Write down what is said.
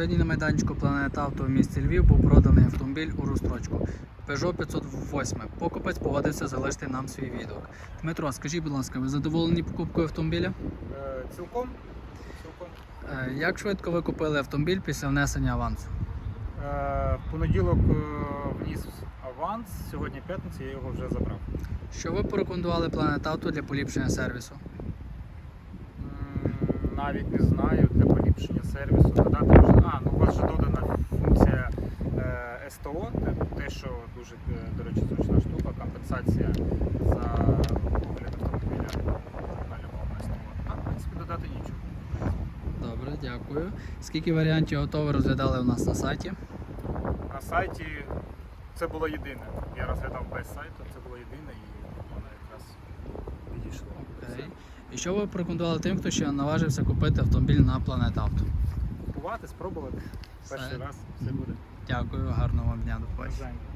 Сьогодні на майданчику Планета Авто в місті Львів був проданий автомобіль у розстрочку Peugeot 508. Покупець погодився залишити нам свій відгук. Дмитро, скажіть, будь ласка, ви задоволені покупкою автомобіля? Е, Цілком. Цілком. Е, Як швидко ви купили автомобіль після внесення авансу? Е, В понеділок е, вніс аванс, сьогодні п'ятниця, я його вже забрав. Що ви порекомендували Planet Auto для поліпшення сервісу? Навіть не знаю для поліпшення сервісу. Додати СТО, те- що дуже, е, до речі, зручна штука, компенсація за огляд автомобіля на любому СТО. А, в принципі, додати нічого. Добре, дякую. Скільки варіантів авто ви розглядали у нас на сайті? На сайті це було єдине. Я розглядав без сайту, це було єдине і воно якраз підійшло. Окей. І що ви порекомендували тим, хто ще наважився купити автомобіль на Planet Auto? Купувати, спробувати. Перший раз все буде. Дякую, гарного вам дня, до побачення.